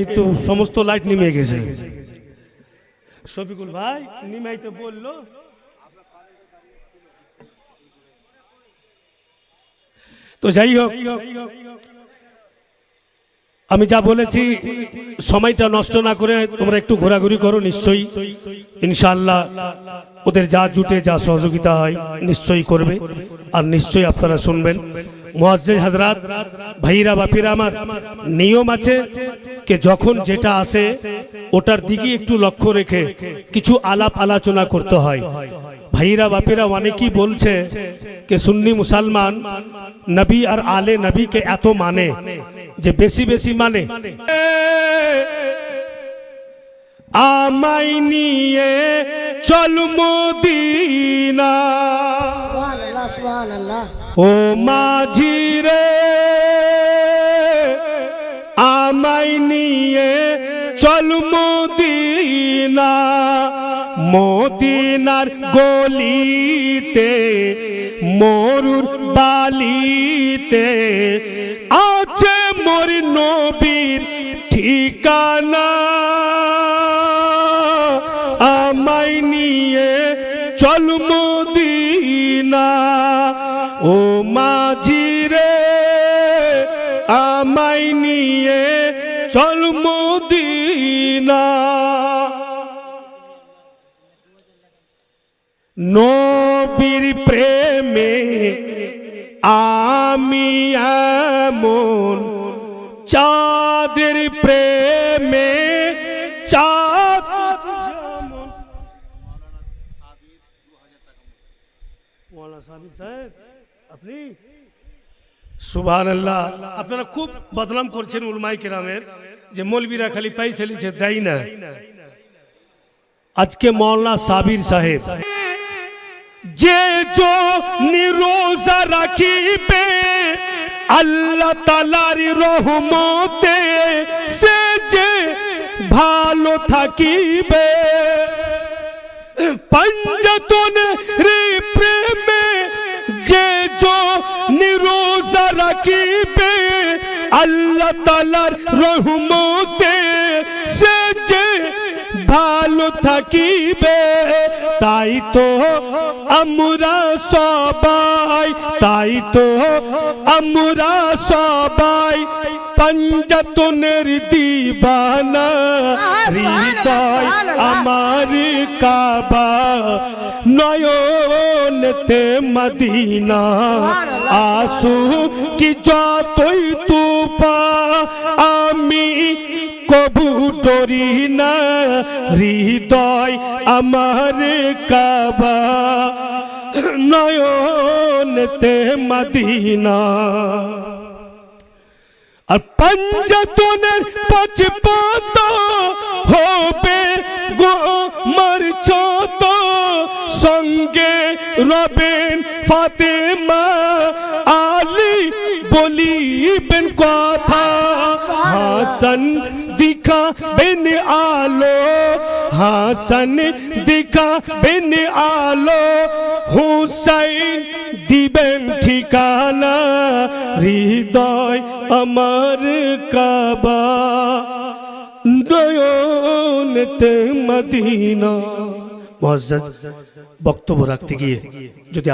এই তো সমস্ত লাইট নিমে গেছে। শফিকুল ভাই নিমাইতে বলল। তো যাই হোক আমি যা বলেছি সময়টা নষ্ট না করে তোমরা একটু ঘোরাঘুরি করো নিশ্চয়ই। ইনশাল্লাহ ওদের যা জুটে যা সহযোগিতা হয় নিশ্চয়ই করবে। আর নিশ্চয়ই আপনারা শুনবেন। মোয়াজ্জেজ হাজরাত ভাইরা বাপিরা আমার, নিয়ম আছে কে যখন যেটা আসে, ওটার দিকে একটু লক্ষ্য রেখে কিছু আলাপ আলোচনা করতে হয়। ভাইরা বাপিরা অনেকেই বলছে কে সুন্নি মুসলমান নবী আর আলে নবীকে এত মানে যে বেশি বেশি মানে। আমায় নিয়ে চল মদিনা। সুবহানাল্লাহ সুবহানাল্লাহ। ও মাঝি রে, আমায় নিয়ে চল মদিনা। মদিনার গলিতে, মরুর বালিতে আছে মোর নবীর ঠিকানা। আমায় নিয়ে চল মদিনা। ও মাঝি রে আমায় নিয়ে চল মদিনা। নবীর প্রেমে আমি এমন চাঁদের প্রেমে চাঁদ মৌলানা সাহেব আপনারা খুব বদনাম করছেন উলমাই কেরামের যে মৌলবীরা খালি পয়সা লিছে, দেয় না। আজকে মৌলানা সাবির সাহেব, যে জো নিরোজা রাখিবে, আল্লাহ তালার রহমতে সে যে ভালো থাকিবে। পঞ্জতন নিরোজা রাখিবে আল্লাহ তালার রহমতে, সে যে ভালো থাকিবে, তাই তো আমরা সবাই, তাই তো আমরা সবাই পঞ্জতনের দিবানা হৃদয় আমার কাবা নয়নতে মদিনা। আসু কি যতই তুপা আমি কবু ডরি না। হৃদয় আমার কাবা নয়নতে মদিনা। আর পাঞ্জাতনের পাঁচ পাত হবে গো মরছত সঙ্গে রবেন ফাতেমা আলী বলিবেন কথা। হাসান দিখা বেন আলো। হাসান দিখা বেন আলো, হুসাইন দিবেন ঠিকানা, হৃদয় আমার কাবা। দয়নতে মদিনা। মহাজ্জাজ, বক্তব্য রাখতে গিয়ে যদি